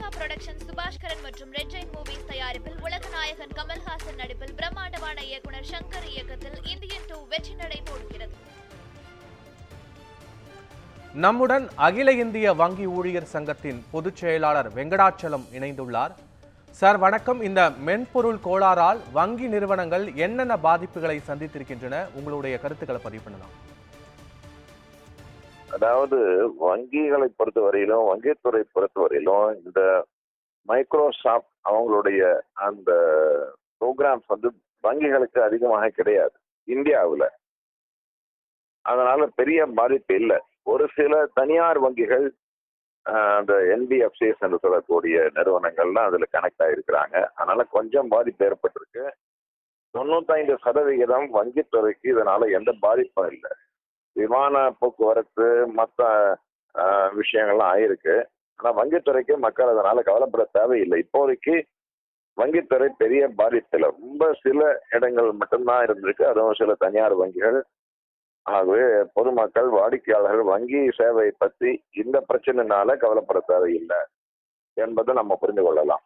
Lyca production Subaskaran மற்றும் red Jain movies தயாரிப்பில் உலக நாயகன் கமல்ஹாசன் நடிப்பில் பிரம்மாண்டமான இயக்குனர் சங்கர் இயக்கத்தில் இந்தியன் டூ வெற்றி நடை போடுகிறது. நம்முடன் அகில இந்திய வங்கி ஊழியர் சங்கத்தின் பொதுச் செயலாளர் வெங்கடாச்சலம் இணைந்துள்ளார். சார் வணக்கம். இந்த மென்பொருள் கோளாறால் வங்கி நிறுவனங்கள் என்னென்ன பாதிப்புகளை சந்தித்திருக்கின்றன? உங்களுடைய கருத்துக்களை பதிவு பண்ணலாம். அதாவது வங்கிகளை பொறுத்தவரையிலும் வங்கித்துறை பொறுத்தவரையிலும் இந்த மைக்ரோசாஃப்ட் அவங்களுடைய அந்த ப்ரோக்ராம்ஸ் வந்து வங்கிகளுக்கு அதிகமாக கிடையாது இந்தியாவில். அதனால பெரிய பாதிப்பு இல்லை. ஒரு சில தனியார் வங்கிகள் அந்த என்பிஎஃப்சிஎஸ் என்று சொல்லக்கூடிய நிறுவனங்கள்லாம் அதில் கனெக்ட் ஆகிருக்கிறாங்க அதனால கொஞ்சம் பாதிப்பு ஏற்பட்டிருக்கு. தொண்ணூத்தைந்து சதவிகிதம் வங்கித்துறைக்கு இதனால எந்த பாதிப்பும் இல்லை. விமான போக்குவரத்து மற்ற விஷயங்கள்லாம் ஆயிருக்கு. ஆனால் வங்கித்துறைக்கு மக்கள் அதனால கவலைப்பட தேவையில்லை. இப்போதைக்கு வங்கித்துறை பெரிய பாதிப்பில் ரொம்ப சில இடங்கள் மட்டும்தான் இருந்திருக்கு. அதுவும் சில தனியார் வங்கிகள். ஆகவே பொதுமக்கள் வாடிக்கையாளர்கள் வங்கி சேவையை பற்றி இந்த பிரச்சனைனால கவலைப்பட தேவையில்லை என்பதை நம்ம புரிந்து கொள்ளலாம்.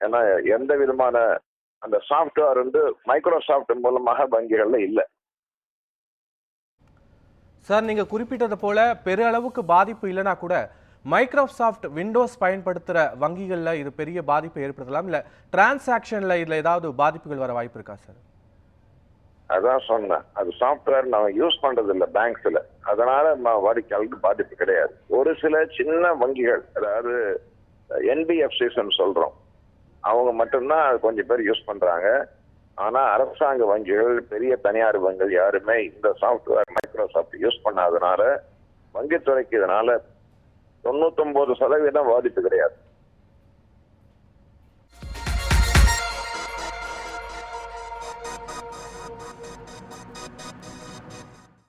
ஏன்னா எந்த விதமான அந்த சாஃப்ட்வேர் வந்து மைக்ரோசாஃப்ட் மூலமாக வங்கிகளில் இல்லை. சார் நீங்கள் குறிப்பிட்டது போல பெரு அளவுக்கு பாதிப்பு இல்லைனா கூட மைக்ரோசாஃப்ட் விண்டோஸ் பயன்படுத்துகிற வங்கிகளில் இது பெரிய பாதிப்பை ஏற்படுத்தலாம். இல்லை டிரான்சாக்ஷனில் இதில் ஏதாவது பாதிப்புகள் வர வாய்ப்பு இருக்கா சார்? அதான் சொன்னேன். அது சாஃப்ட்வேர் நம்ம யூஸ் பண்றது இல்லை பேங்க்ஸ்ல அதனால வாடிக்கையாளருக்கு பாதிப்பு கிடையாது. ஒரு சில சின்ன வங்கிகள் அதாவது என்பிஎஃப்சிஸ் சொல்றோம். அவங்க மட்டும்தான் கொஞ்சம் பேர் யூஸ் பண்றாங்க. ஆனா அரசாங்க வங்கிகள் பெரிய தனியார் வங்கிகள் யாருமே இந்த சாஃப்ட்வேர் மைக்ரோசாஃப்ட் யூஸ் பண்ணாதனால வங்கித்துறைக்கு இதனால தொண்ணூத்தொன்பது சதவீதம் பாதிப்பு கிடையாது.